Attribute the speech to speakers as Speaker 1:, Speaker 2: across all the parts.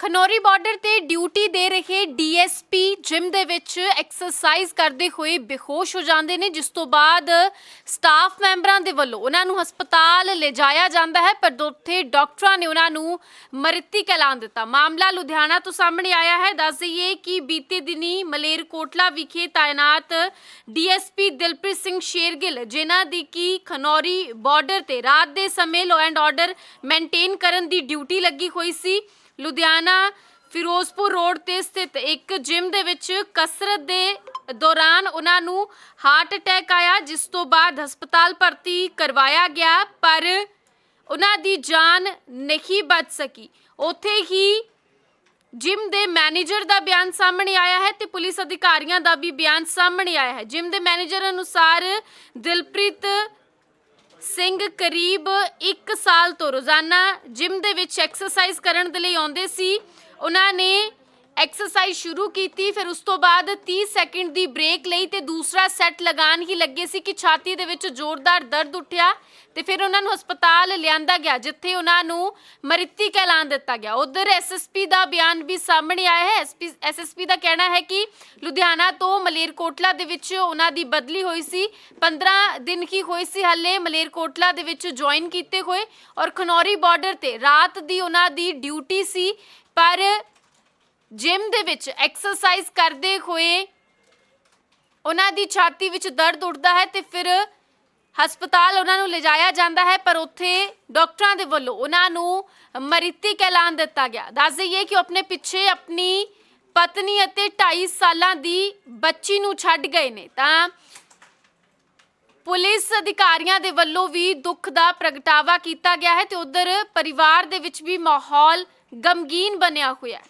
Speaker 1: Khanauri border ਤੇ duty ਦੇ ਰਹੇ ਡੀਐਸਪੀ ਜਿਮ ਦੇ ਵਿੱਚ ਐਕਸਰਸਾਈਜ਼ ਕਰਦੇ ਹੋਏ ਬੇਹੋਸ਼ ਹੋ ਜਾਂਦੇ ਨੇ, ਜਿਸ ਤੋਂ ਬਾਅਦ ਸਟਾਫ ਮੈਂਬਰਾਂ ਦੇ ਵੱਲੋਂ ਉਹਨਾਂ ਨੂੰ ਹਸਪਤਾਲ ਲਿਜਾਇਆ ਜਾਂਦਾ ਹੈ, ਪਰ ਉੱਥੇ ਡਾਕਟਰਾਂ ਨੇ ਉਹਨਾਂ ਨੂੰ ਮ੍ਰਿਤਕ ਐਲਾਨ ਦਿੱਤਾ। ਮਾਮਲਾ ਲੁਧਿਆਣਾ ਤੋਂ ਸਾਹਮਣੇ ਆਇਆ ਹੈ। ਦੱਸ ਦਈਏ ਕਿ ਬੀਤੇ ਦਿਨੀ ਮਲੇਰਕੋਟਲਾ ਵਿਖੇ ਤਾਇਨਾਤ ਡੀਐਸਪੀ ਦਿਲਪ੍ਰੀਤ ਸਿੰਘ ਸ਼ੇਰਗਿੱਲ, ਜਿਨ੍ਹਾਂ ਦੀ ਕੀ ਖਨੌਰੀ ਬਾਰਡਰ ਤੇ ਰਾਤ ਦੇ ਸਮੇਂ ਲੋ ਐਂਡ ਆਰਡਰ ਮੇਨਟੇਨ ਕਰਨ ਦੀ ਡਿਊਟੀ ਲੱਗੀ ਹੋਈ ਸੀ ਲੁਧਿਆਣਾ ਫਿਰੋਜ਼ਪੁਰ ਰੋਡ ਤੇ ਸਥਿਤ ਇੱਕ ਜਿਮ ਦੇ ਵਿੱਚ ਕਸਰਤ ਦੇ ਦੌਰਾਨ ਉਹਨਾਂ ਨੂੰ ਹਾਰਟ ਅਟੈਕ ਆਇਆ, ਜਿਸ ਤੋਂ ਬਾਅਦ ਹਸਪਤਾਲ ਭਰਤੀ ਕਰਵਾਇਆ ਗਿਆ, ਪਰ ਉਹਨਾਂ ਦੀ ਜਾਨ ਨਹੀਂ ਬਚ ਸਕੀ। ਉੱਥੇ ਹੀ ਜਿਮ ਦੇ ਮੈਨੇਜਰ ਦਾ ਬਿਆਨ ਸਾਹਮਣੇ ਆਇਆ ਹੈ ਤੇ ਪੁਲਿਸ ਅਧਿਕਾਰੀਆਂ ਦਾ ਵੀ ਬਿਆਨ ਸਾਹਮਣੇ ਆਇਆ ਹੈ। ਜਿਮ ਦੇ ਮੈਨੇਜਰ ਅਨੁਸਾਰ ਦਿਲਪ੍ਰੀਤ ਸਿੰਘ ਕਰੀਬ 1 ਸਾਲ ਤੋਂ ਰੋਜ਼ਾਨਾ ਜਿਮ ਦੇ ਵਿੱਚ ਐਕਸਰਸਾਈਜ਼ ਕਰਨ ਦੇ ਲਈ ਆਉਂਦੇ ਸੀ। ਉਹਨਾਂ ਨੇ ਐਕਸਰਸਾਈਜ਼ ਸ਼ੁਰੂ ਕੀਤੀ, ਫਿਰ ਉਸ ਤੋਂ ਬਾਅਦ 30 ਸੈਕਿੰਡ ਦੀ ਬ੍ਰੇਕ ਲਈ ਤੇ ਦੂਸਰਾ ਸੈੱਟ ਲਗਾਉਣ ਹੀ ਲੱਗੇ ਸੀ ਕਿ ਛਾਤੀ ਦੇ ਵਿੱਚ ਜ਼ੋਰਦਾਰ ਦਰਦ ਉੱਠਿਆ ਤੇ ਫਿਰ ਉਹਨਾਂ ਨੂੰ ਹਸਪਤਾਲ ਲਿਆਂਦਾ ਗਿਆ, ਜਿੱਥੇ ਉਹਨਾਂ ਨੂੰ ਮ੍ਰਿਤਕ ਐਲਾਨ ਦਿੱਤਾ ਗਿਆ। ਉਧਰ ਐਸਐਸਪੀ ਦਾ ਬਿਆਨ ਵੀ ਸਾਹਮਣੇ ਆਇਆ ਹੈ। ਐਸਐਸਪੀ ਦਾ ਕਹਿਣਾ ਹੈ ਕਿ ਲੁਧਿਆਣਾ ਤੋਂ ਮਲੇਰਕੋਟਲਾ ਦੇ ਵਿੱਚ ਉਹਨਾਂ ਦੀ ਬਦਲੀ ਹੋਈ ਸੀ। 15 ਦਿਨ ਹੀ ਹੋਏ ਸੀ ਹੱਲੇ ਮਲੇਰਕੋਟਲਾ ਦੇ ਵਿੱਚ ਜੁਆਇਨ ਕੀਤੇ ਹੋਏ ਔਰ ਖਨੌਰੀ ਬਾਰਡਰ ਤੇ ਰਾਤ ਦੀ ਉਹਨਾਂ ਦੀ ਡਿਊਟੀ ਸੀ। ਪਰ ਜਿਮ ਦੇ ਵਿੱਚ ਐਕਸਰਸਾਈਜ਼ ਕਰਦੇ ਹੋਏ ਉਹਨਾਂ ਦੀ ਛਾਤੀ ਵਿੱਚ ਦਰਦ ਉੱਠਦਾ ਹੈ ਤੇ ਫਿਰ ਹਸਪਤਾਲ ਉਹਨਾਂ ਨੂੰ ਲਿਜਾਇਆ ਜਾਂਦਾ ਹੈ, ਪਰ ਉੱਥੇ ਡਾਕਟਰਾਂ ਦੇ ਵੱਲੋਂ ਉਹਨਾਂ ਨੂੰ ਮ੍ਰਿਤਕ ਐਲਾਨ ਦਿੱਤਾ ਗਿਆ। ਦੱਸ ਦਈਏ ਕਿ ਉਹ ਆਪਣੇ ਪਿੱਛੇ ਆਪਣੀ ਪਤਨੀ ਅਤੇ 2.5 ਸਾਲਾਂ ਦੀ ਬੱਚੀ ਨੂੰ ਛੱਡ ਗਏ ਨੇ। ਤਾਂ ਪੁਲਿਸ ਅਧਿਕਾਰੀਆਂ ਦੇ ਵੱਲੋਂ ਵੀ ਦੁੱਖ ਦਾ ਪ੍ਰਗਟਾਵਾ ਕੀਤਾ ਗਿਆ ਹੈ ਤੇ ਉਧਰ ਪਰਿਵਾਰ ਦੇ ਵਿੱਚ ਵੀ ਮਾਹੌਲ ਗਮਗੀਨ ਬਣਿਆ ਹੋਇਆ ਹੈ।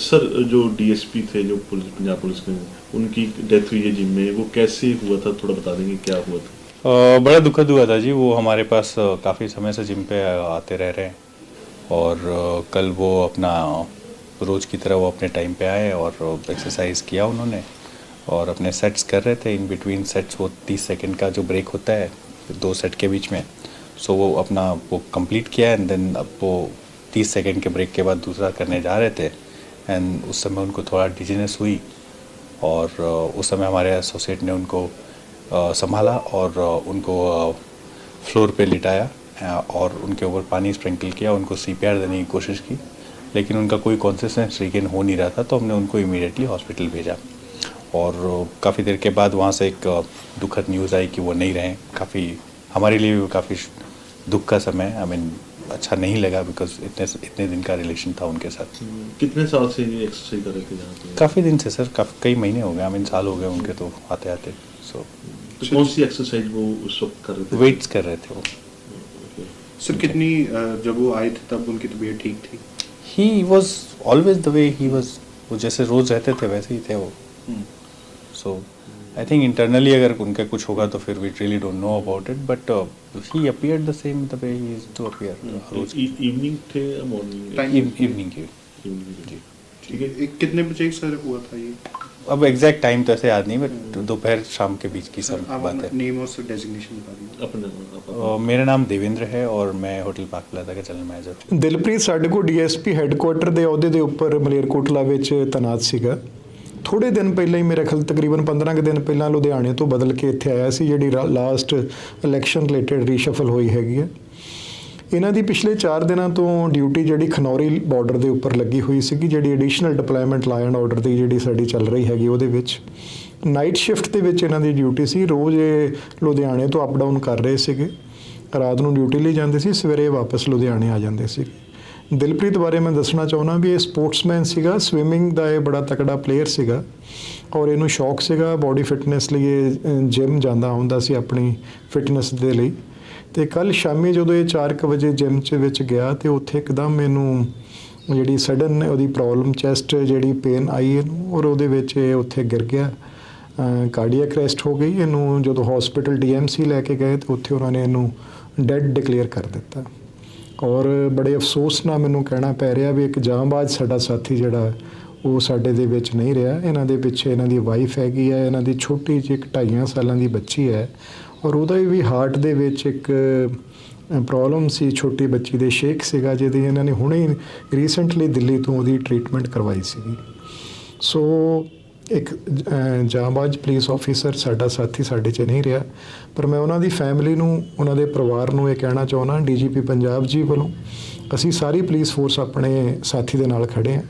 Speaker 2: सर जो डीएसपी थे जो पुलिस पंजाब पुलिस के उनकी डेथ हुई है जिम में। वो कैसे हुआ था? थोड़ा बता देंगे क्या हुआ था।
Speaker 3: अ, बड़ा दुखद हुआ था जी। वो हमारे पास काफ़ी समय से जिम पे आते रह रहे हैं। और कल वो अपना रोज़ की तरह वो अपने टाइम पे आए और एक्सरसाइज किया उन्होंने। और अपने सेट्स कर रहे थे। इन बिटवीन सेट्स वो तीस सेकेंड का जो ब्रेक होता है दो सेट के बीच में सो वो अपना वो कंप्लीट किया एंड देन अब वो तीस सेकेंड के ब्रेक के बाद दूसरा करने जा रहे थे। एंड उस समय उनको थोड़ा डिजीनेस हुई और उस समय हमारे एसोसिएट ने उनको संभाला और उनको फ्लोर पे लिटाया और उनके ऊपर पानी स्प्रिंकल किया, उनको सीपीआर देने की कोशिश की। लेकिन उनका कोई कॉन्सियसनेस रिगेन हो नहीं रहा था तो हमने उनको इमीडिएटली हॉस्पिटल भेजा। और काफ़ी देर के बाद वहाँ से एक दुखद न्यूज़ आई कि वो नहीं रहे। काफ़ी, हमारे लिए भी काफ़ी दुख का समय आई मीन अच्छा नहीं लगा बिकॉज़ इतने इतने दिन का रिलेशन था उनके साथ।
Speaker 2: कितने साल से ये एक्सरसाइज कर रहे थे
Speaker 3: काफ़ी दिन से सर काफ़ी कई महीने हो गए आई मीन साल हो गए उनके तो आते आते सो
Speaker 2: तो कौन सी एक्सरसाइज वो उस वक्त कर रहे थे?
Speaker 3: वेट्स कर रहे थे वो।
Speaker 4: सर कितनी जब वो आए थे तब उनकी तबीयत ठीक थी?
Speaker 3: He was always the way he was वो जैसे रोज रहते थे वैसे ही थे वो। सो आई थिंक इंटरनली अगर उनका कुछ होगा तो फिर we really don't know about it but he appear the same the way he is to appear rose
Speaker 2: evening थे या मॉर्निंग
Speaker 4: Time-
Speaker 3: इवनिंग की
Speaker 2: इवनिंग
Speaker 4: ठीक है एक कितने बजे सर हुआ था ये
Speaker 3: अब एग्जैक्ट टाइम तो ऐसे याद नहीं बट दोपहर शाम के बीच की सब
Speaker 4: आप
Speaker 3: बात है
Speaker 4: नेम और सर डेजिग्नेशन बता दीजिए
Speaker 2: अपने अपने-
Speaker 3: अ, मेरा नाम देवेंद्र है और मैं होटल पार्क प्लाजा का जनरल मैनेजर हूँ
Speaker 5: ਦਿਲਪ੍ਰੀਤ ਸਾਡੇ ਕੋਲ ਡੀਐਸਪੀ ਹੈੱਡਕੁਆਟਰ ਦੇ ਅਹੁਦੇ ਦੇ ਉੱਪਰ ਮਲੇਰਕੋਟਲਾ ਵਿੱਚ ਤੈਨਾਤ ਸੀਗਾ ਥੋੜੇ ਦਿਨ ਪਹਿਲਾਂ ਹੀ ਮੇਰੇ ਖਿਆਲ ਤਕਰੀਬਨ 15 ਕੁ ਦਿਨ ਪਹਿਲਾਂ ਲੁਧਿਆਣੇ ਤੋਂ ਬਦਲ ਕੇ ਇੱਥੇ ਆਇਆ ਸੀ, ਜਿਹੜੀ ਲਾਸਟ ਇਲੈਕਸ਼ਨ ਰਿਲੇਟਡ ਰੀਸ਼ਫਲ ਹੋਈ ਹੈਗੀ ਹੈ। ਇਹਨਾਂ ਦੀ ਪਿਛਲੇ 4 ਦਿਨਾਂ ਤੋਂ ਡਿਊਟੀ ਜਿਹੜੀ ਖਨੌਰੀ ਬਾਰਡਰ ਦੇ ਉੱਪਰ ਲੱਗੀ ਹੋਈ ਸੀਗੀ, ਜਿਹੜੀ additional deployment law and order ਦੀ ਜਿਹੜੀ ਸਾਡੀ ਚੱਲ ਰਹੀ ਹੈਗੀ ਉਹਦੇ ਵਿੱਚ। ਨਾਈਟ ਸ਼ਿਫਟ ਦੇ ਵਿੱਚ ਇਹਨਾਂ ਦੀ ਡਿਊਟੀ ਸੀ, ਰੋਜ਼ ਇਹ ਲੁਧਿਆਣੇ ਤੋਂ ਅਪ ਡਾਊਨ ਕਰ ਰਹੇ ਸੀਗੇ। ਰਾਤ ਨੂੰ ਡਿਊਟੀ ਲਈ ਜਾਂਦੇ ਸੀ, ਸਵੇਰੇ ਵਾਪਸ ਲੁਧਿਆਣੇ ਆ ਜਾਂਦੇ ਸੀ। ਦਿਲਪ੍ਰੀਤ ਬਾਰੇ ਮੈਂ ਦੱਸਣਾ ਚਾਹੁੰਦਾ ਵੀ ਇਹ ਸਪੋਰਟਸਮੈਨ ਸੀਗਾ ਸਵਿਮਿੰਗ ਦਾ ਇਹ ਬੜਾ ਤਕੜਾ ਪਲੇਅਰ ਸੀਗਾ ਔਰ ਇਹਨੂੰ ਸ਼ੌਕ ਸੀਗਾ ਬਾਡੀ ਫਿਟਨੈਸ ਲਈ ਇਹ ਜਿਮ ਜਾਂਦਾ ਹੁੰਦਾ ਸੀ ਆਪਣੀ ਫਿਟਨੈਸ ਦੇ ਲਈ। ਤੇ ਕੱਲ ਸ਼ਾਮੀ ਜਦੋਂ ਇਹ 4:00 ਵਜੇ ਜਿਮ 'ਚ ਵਿੱਚ ਗਿਆ ਤੇ ਉੱਥੇ ਇੱਕਦਮ ਇਹਨੂੰ ਜਿਹੜੀ ਸਡਨ ਉਹਦੀ ਪ੍ਰੋਬਲਮ ਚੈਸਟ ਜਿਹੜੀ ਪੇਨ ਆਈ ਇਹਨੂੰ ਔਰ ਉਹਦੇ ਵਿੱਚ ਇਹ ਉੱਥੇ ਗਿਰ ਗਿਆ। ਕਾਰਡੀਅਕ ਅਰੈਸਟ ਹੋ ਗਈ। ਇਹਨੂੰ ਜਦੋਂ ਹਸਪੀਟਲ ਡੀਐਮਸੀ ਲੈ ਕੇ ਗਏ ਤੇ ਉੱਥੇ ਉਹਨਾਂ ਨੇ ਇਹਨੂੰ ਡੈਡ ਡਿਕਲੇਅਰ ਕਰ ਦਿੱਤਾ। ਔਰ ਬੜੇ ਅਫਸੋਸ ਨਾਲ ਮੈਨੂੰ ਕਹਿਣਾ ਪੈ ਰਿਹਾ ਵੀ ਇੱਕ ਜਾਂਬਾਜ਼ ਸਾਡਾ ਸਾਥੀ ਜਿਹੜਾ ਉਹ ਸਾਡੇ ਦੇ ਵਿੱਚ ਨਹੀਂ ਰਿਹਾ। ਇਹਨਾਂ ਦੇ ਪਿੱਛੇ ਇਹਨਾਂ ਦੀ ਵਾਈਫ ਹੈਗੀ ਹੈ, ਇਹਨਾਂ ਦੀ ਛੋਟੀ ਜਿਹੀ ਇੱਕ ਢਾਈਆਂ ਸਾਲਾਂ ਦੀ ਬੱਚੀ ਹੈ ਔਰ ਉਹਦਾ ਵੀ ਹਾਰਟ ਦੇ ਵਿੱਚ ਇੱਕ ਪ੍ਰੋਬਲਮ ਸੀ, ਛੋਟੀ ਬੱਚੀ ਦੇ ਸ਼ੇਕ ਸੀਗਾ, ਜਿਹਦੀ ਇਹਨਾਂ ਨੇ ਹੁਣੇ ਰੀਸੈਂਟਲੀ ਦਿੱਲੀ ਤੋਂ ਉਹਦੀ ਟ੍ਰੀਟਮੈਂਟ ਕਰਵਾਈ ਸੀਗੀ। ਸੋ ਇੱਕ ਜਾਂਬਾਜ਼ ਪੁਲਿਸ ਆਫੀਸਰ ਸਾਡਾ ਸਾਥੀ ਸਾਡੇ 'ਚ ਨਹੀਂ ਰਿਹਾ, ਪਰ ਮੈਂ ਉਹਨਾਂ ਦੀ ਫੈਮਿਲੀ ਨੂੰ, ਉਹਨਾਂ ਦੇ ਪਰਿਵਾਰ ਨੂੰ ਇਹ ਕਹਿਣਾ ਚਾਹੁੰਦਾ ਡੀਜੀਪੀ ਪੰਜਾਬ ਜੀ ਵੱਲੋਂ, ਅਸੀਂ ਸਾਰੀ ਪੁਲਿਸ ਫੋਰਸ ਆਪਣੇ ਸਾਥੀ ਦੇ ਨਾਲ ਖੜੇ ਹਾਂ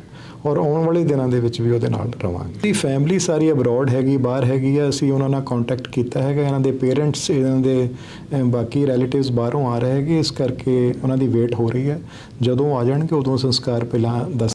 Speaker 5: ਔਰ ਆਉਣ ਵਾਲੇ ਦਿਨਾਂ ਦੇ ਵਿੱਚ ਵੀ ਉਹਦੇ ਨਾਲ ਰਵਾਂਗੇ। ਦੀ ਫੈਮਿਲੀ ਸਾਰੀ ਅਬਰੋਡ ਹੈਗੀ, ਬਾਹਰ ਹੈਗੀ ਆ, ਅਸੀਂ ਉਹਨਾਂ ਨਾਲ ਕੰਟੈਕਟ ਕੀਤਾ ਹੈਗਾ, ਇਹਨਾਂ ਦੇ ਪੇਰੈਂਟਸ ਇਹਨਾਂ ਦੇ ਬਾਕੀ ਰਿਲੇਟਿਵਸ ਬਾਹਰੋਂ ਆ ਰਹੇ ਹੈਗੇ, ਇਸ ਕਰਕੇ ਉਹਨਾਂ ਦੀ ਵੇਟ ਹੋ ਰਹੀ ਹੈ। ਜਦੋਂ ਆ ਜਾਣਗੇ, ਉਦੋਂ ਸੰਸਕਾਰ ਪਹਿਲਾਂ ਦੱਸ